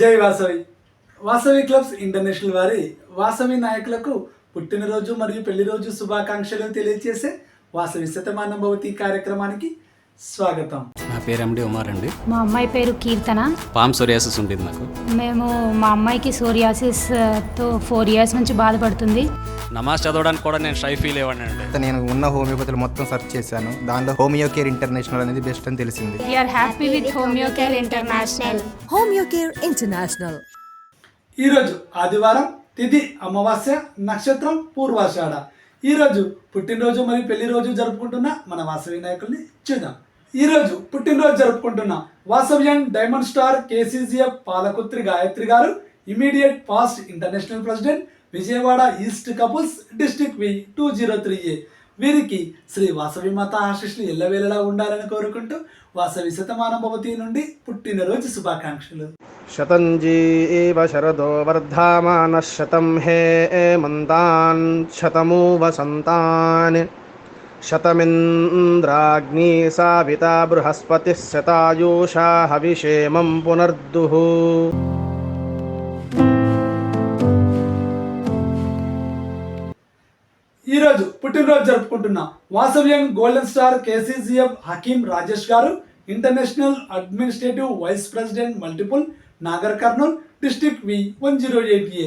జై Vasavi. Vasavi clubs international వారి వాసవి నాయకులకు పుట్టినరోజు మరియు పెళ్ళి రోజు శుభాకాంక్షలు తెలియజేసే వాసవి శతమానం భవతి కార్యక్రమానికి స్వాగతం. పేరు ఎండి ఉమార్ అండి. మా అమ్మాయి పేరు కీర్తన. పామ్ సోరియాసిస్ ఉండేది నాకు మేము మా అమ్మాయికి సోరియాసిస్తో ఫోర్ ఇయర్స్ నుంచి బాధపడుతుంది. నమాజ్ చదవడానికి కూడా నేను షై ఫీల్ అయ్యాను అండి. నేను ఉన్న హోమియోపతులు మొత్తం సెర్చ్ చేశాను. దానిలో హోమియో కేర్ ఇంటర్నేషనల్ అనేది బెస్ట్ అని తెలిసింది. We are happy with Homeo Care International Homeo Care International. ఈరోజు ఆదివారం తిథి అమావాస్య నక్షత్రం పూర్వాషాఢ. ఈరోజు పుట్టినరోజు మరియు పెళ్ళి రోజు జరుపుకుంటున్న మన వాసవి నాయకుల్ని చూద్దాం. ఈరోజు పుట్టినరోజు జరుపుకుంటున్న Vasavian diamond star KCGF Palakurthi Gayatri గారు immediate past international president Vijayawada east couples district V two zero three A. వీరికి శ్రీ వాసవి మాత ఆశీస్సులు ఎల్లవేళలా ఉండాలని కోరుకుంటూ వాసవి శతమాన భవతి నుండి పుట్టినరోజు శుభాకాంక్షలు. శతంజీవ శరదో వర్ధమాన శతం హే మంతాన్ శతమూ వసంతాన్ శతమింద్రాగ్ని సావిత బృహస్పతి శతాయూషా హవిషేమం పునర్దుః. ఈరోజు పుట్టినరోజు జరుపుకుంటున్న Vasavian golden star KCCF Hakim Rajesh గారు international administrative vice president multiple Nagar Kurnool district V one zero eight A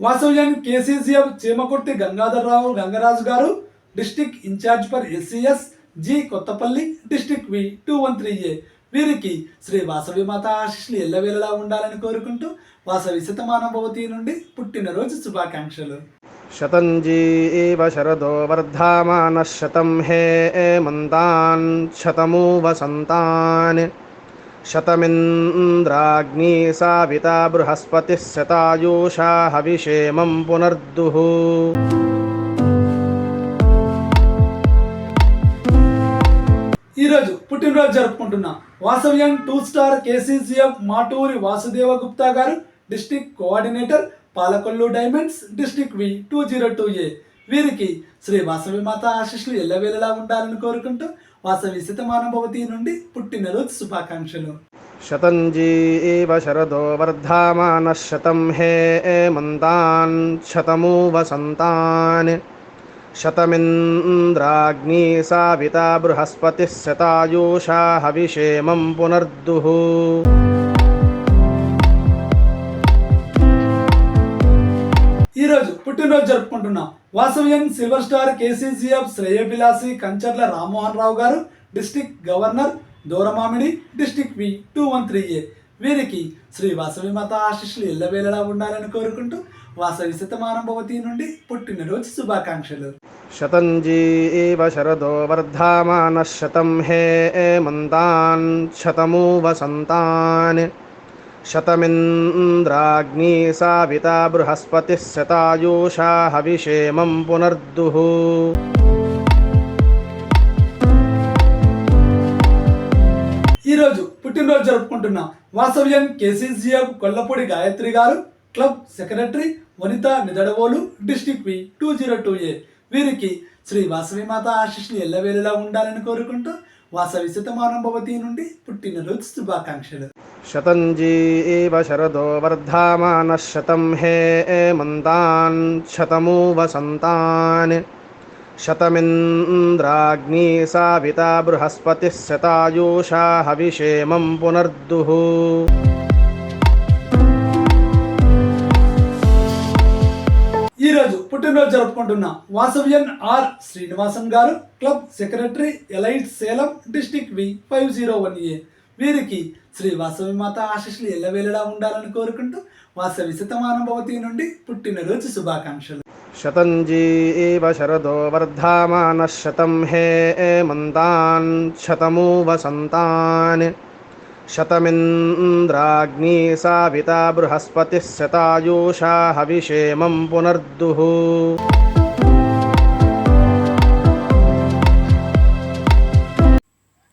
వాస్తవ్యానికి KCCF Chimakurthi Gangadhararao Gangaraju గారు district in charge for SCS G Kothapalli district V two one three A. వీరికి శ్రీ వాసవి మాత ఆశిష్లు ఎల్లవేళలా ఉండాలని కోరుకుంటూ వాసవి శతమానభవతి నుండి పుట్టినరోజు శుభాకాంక్షలు. శతంజీవ శరదో వర్ధమాన శతం హే మంతాన్ శతమూ వసంతాన్ శతమింద్రాగ్ని సావిత బృహస్పతి శతాయూషా హవిషేమం పునర్దుః. ఈరోజు పుట్టినరోజు జరుపుకుంటున్న Vasavian two star KCCM Maturi Vasudeva Gupta గారు district coordinator Palakollu diamonds district V two zero two A. వీరికి శ్రీ వాసవి మాత ఆశిష్లు ఎల్లవేళలా ఉండాలని కోరుకుంటూ వాసవి శతమానభవతి నుండి పుట్టినరోజు శుభాకాంక్షలు. శతంజీవ శరదో వర్ధమాన శతం హే మంతాన్ శతమూ వసంతాన్ శతమింద్రాగ్ని సావిత బృహస్పతి శతాయూషా హవిషేమం పునర్దుః. ఈరోజు పుట్టినరోజు జరుపుకుంటున్నాం వాసవ్యం సిల్వర్ స్టార్ కేసీసీఎఫ్ శ్రేయభిలాసి కంచర్ల రామ్మోహన్ రావు గారు district governor Duramamidi district V two one three A. వీరికి శ్రీ వాసవి మాత ఆశీస్సులు ఎల్లవేళలా ఉండాలని కోరుకుంటూ వాసవి శతమానం భవతి నుండి పుట్టినరోజు శుభాకాంక్షలు. శతంజీవ శరదో వర్ధమాన శతం హే మంతాన్ శతమూ వసంతాన్ శతమింద్రాగ్ని సావిత బృహస్పతి శతాయూషా హవిషేమం పునర్దుః. ఈరోజు పుట్టినరోజు జరుపుకుంటున్న వాసవ్యం కేసీసీఎఫ్ కొల్లపూడి గాయత్రి గారు club secretary Vanitha Nidadavolu district V two zero two A. వీరికి శ్రీ వాసవి మాత ఆశిష్ని ఎల్లవేళలా ఉండాలని కోరుకుంటూ వాసవి శతమానం భవతి నుండి పుట్టినరోజు శుభాకాంక్షలు. ఏవ శరదో వర్ధమాన శతం హే మంతాన్ శతమూ వసంతాన్ శతమింద్రాగ్ని సావిత బృహస్పతి శతాయూషా హవిషేమం పునర్దుః. పుట్టినరోజు జరుపుకుంటున్న వాసవ్యన్ ఆర్ శ్రీనివాసన్ గారు club secretary elite Salem district V five zero one A. వీరికి శ్రీ వాసవి మాత ఆశీస్సులు ఎల్లవేళలా ఉండాలని కోరుకుంటూ వాసవి శతమానం భవతి నుండి పుట్టినరోజు శుభాకాంక్షలు. శతంజీ శతంజీవ శరదో వర్ధమాన శతం హే మంతాన్ శతమూ వసంతాన్ శతమింద్రాగ్నీ సావితా బృహస్పతి శతాయూషా హవిషేమం పునర్దుః.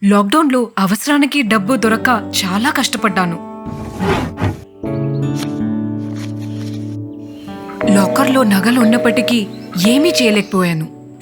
లాక్డౌన్లో అవసరానికి డబ్బు దొరక్క చాలా కష్టపడ్డాను. లాకర్లో నగలు ఉన్నప్పటికీ ఏమీ చేయలేకపోయాను.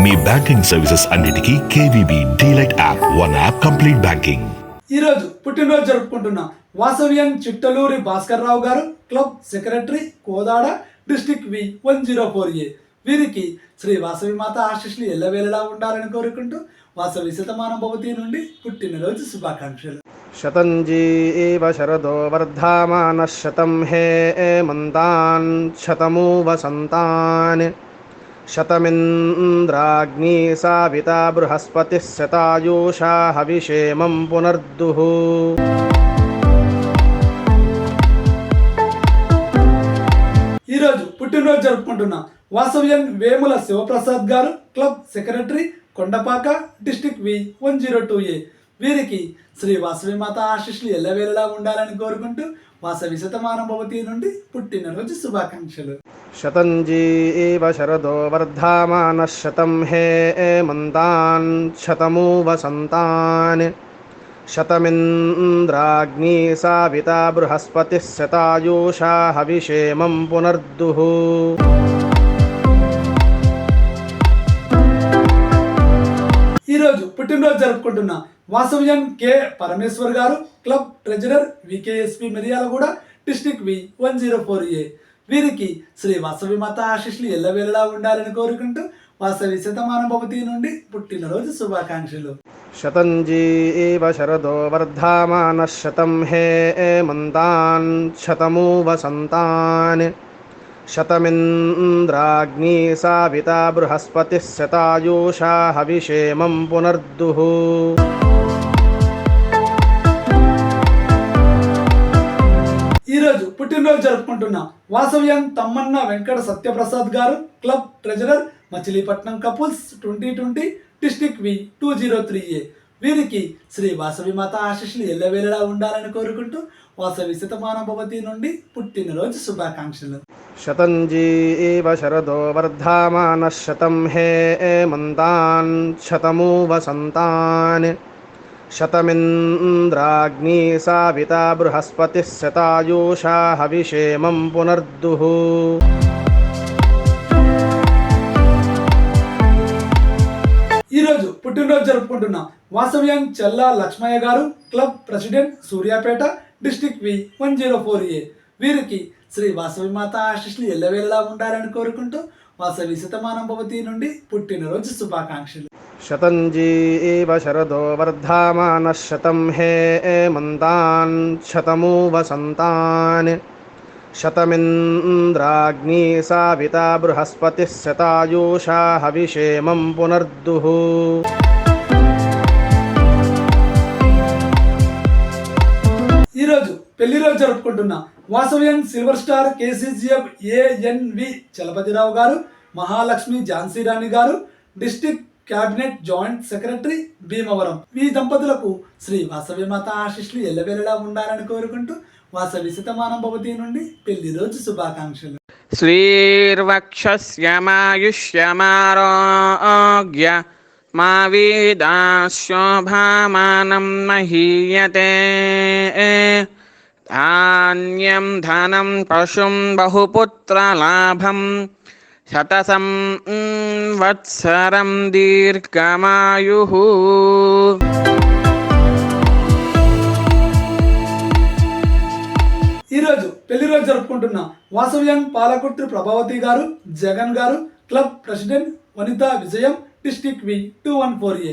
మీ బ్యాంకింగ్ సర్వీసెస్ అన్నిటికీ KVB DLite app one app complete banking. ఈరోజు పుట్టినరోజు జరుపుకుంటున్న వాసవ్యన్ చిట్టలూరి భాస్కర్ రావు గారు club secretary Kodad district V one zero four A. వీరికి శ్రీ వాసవి మాత ఆశీస్సులు ఎల్లవేళలా ఉండాలని కోరుకుంటూ వాసవి శతమానం భవతి నుండి పుట్టినరోజు శుభాకాంక్షలు. శతంజీవ శరదో వర్ధమానः శతం హే మంతాన్ శతమూ వసంతాన్ శతమింద్రాగ్నీ సావితా బృహస్పతి శతాయూషా హవిషేమం పునర్దుః. ఈరోజు పుట్టినరోజు జరుపుకుంటున్న వాసవ్యన్ వేముల శివప్రసాద్ గారు club secretary Kondapaka district V one zero two A. వీరికి శ్రీ వాసవి మాత ఆశిష్లు ఎల్లవేళలా ఉండాలని కోరుకుంటూ వాసవి శతమానం భవతి నుండి పుట్టినరోజు శుభాకాంక్షలు. శతంజీవ శరదో వర్ధమానः శతం హే మంతాన్ శతమూ వసంతాన్ శతమింద్రాగ్నీ సావితా బృహస్పతిः శతాయూషా హవిషేమం పునర్దుః. ఈరోజు పుట్టినరోజు జరుపుకుంటున్న వాసవ్యం కె. పరమేశ్వర్ గారు club treasurer VKSP Miryalaguda district V. One zero four A. వీరికి శ్రీ వాసవి మాత ఆశిష్లు ఎల్లవేళలా ఉండాలని కోరుకుంటూ వాసవి శతమానం భవతి నుండి పుట్టినరోజు శుభాకాంక్షలు. శతంజీవ శరదో వర్ధమాన శతం హే మంతాన్ శతమూ వసంతాన్ శతమింద్రాగ్నీ సావితా బృహస్పతి శతాయూషా హవిషేమం పునర్దుః. ఈరోజు పుట్టినరోజు జరుపుకుంటున్న వాసవ్యం తమ్మన్న వెంకట సత్యప్రసాద్ గారు club treasurer Machilipatnam couples twenty twenty district V two zero three A. వీరికి శ్రీ వాసవి మాత ఆశీస్సులు ఎల్లవేళలా ఉండాలని కోరుకుంటూ వాసవి శతమానం భవతి నుండి పుట్టినరోజు శుభాకాంక్షలు. శతంజీవ శరదో వర్ధమానः శతం హే మంతాన్ శతమూ వసంతాన్ శతమింద్రాగ్నీ సావితా బృహస్పతిः శతాయూషా హవిషేమం పునర్దుః. ఈరోజు పుట్టినరోజు జరుపుకుంటున్న వాసవ్యం చెల్లా లక్ష్మయ్య గారు club president Suryapet district V one zero four A. వీరికి శ్రీ వాసవి మాత ఆశీస్సులు ఎల్లవేళలా ఉండాలని కోరుకుంటూ వాసవి శతమానం భవతి నుండి పుట్టినరోజు శుభాకాంక్షలు. శతంజీవ శరదో వర్ధమానः శతం హే మంతాన్ శతమూ వసంతాన్ శతమింద్రాగ్నీ సావితా బృహస్పతిः శతాయూషా హవిషేమం పునర్దుః. ఈరోజు పెళ్ళి రోజు జరుపుకుంటున్న. Vasavian silver star KCGF ANV Chalapathirao గారు మహాలక్ష్మి ఝాన్సీరాణి గారు district cabinet joint secretary Bhimavaram. ఈ దంపతులకు శ్రీ వాసవి మాత ఆశిష్లు ఎల్లవెల్లలా ఉండాలని కోరుకుంటూ వాసవి శతమానం భవతి నుండి పెళ్ళి రోజు శుభాకాంక్షలు. శ్రీర్వక్షమాయుష్యమారోగ్య మా వీదాశోభామానం మహీయతే. ధాన్యం ధనం పశుం బహుపుత్రలాభం శతసం వత్సరం దీర్ఘమాయు ఈరోజు పెళ్ళి రోజు జరుపుకుంటున్న వాసవ్యం పాలకుట్టు ప్రభావతి గారు జగన్ గారు club president Vanitha Vijayam district V two one four A.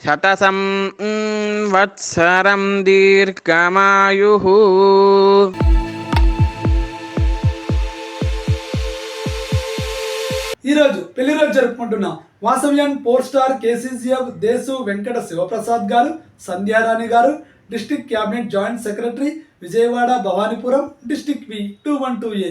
శతసం వత్సరం దీర్ఘమాయు ఈరోజు పెళ్ళి రోజు జరుపుకుంటున్నాం Vasavian four star KCCF Desu Venkata Sivaprasad గారు సంధ్యారాణి గారు district cabinet joint secretary Vijayawada Bhavanipuram district V two one two A.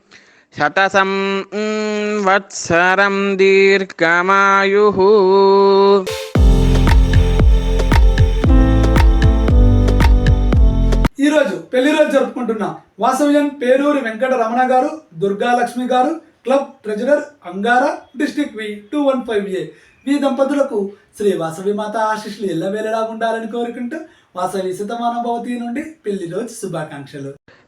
శతసం వత్సరం దీర్ఘమాయు ఈరోజు పెళ్ళి రోజు జరుపుకుంటున్న వాసవ్యం పేరూరు వెంకట రమణ గారు దుర్గాలక్ష్మి గారు club treasurer Angara district V two one five A. మీ దంపతులకు శ్రీ వాసవి మాత ఆశీస్సులు ఎల్లవేళలా ఉండాలని కోరుకుంటూ వాసవి శతమానభవతి నుండి పెళ్ళి రోజు శుభాకాంక్షలు.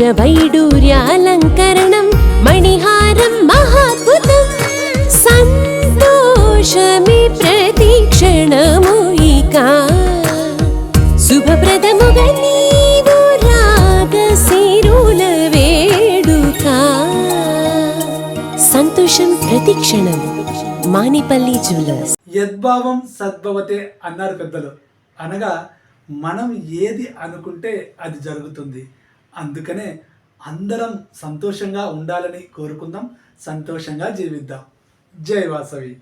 వజ్రవైడూర్యాలంకరణం మణిహారం మహాద్భుతం. సంతోషమి ప్రతిక్షణము ఇక. శుభప్రదముగా నీవు వేడుక. సంతోషం ప్రతిక్షణం. మానిపల్లి జ్యువెలర్స్. యద్భావం సద్భవతే అన్నారు పెద్దలు. అనగా మనం ఏది అనుకుంటే అది జరుగుతుంది. అందుకనే అందరం సంతోషంగా ఉండాలని కోరుకుందాం సంతోషంగా జీవిద్దాం. జై వాసవి.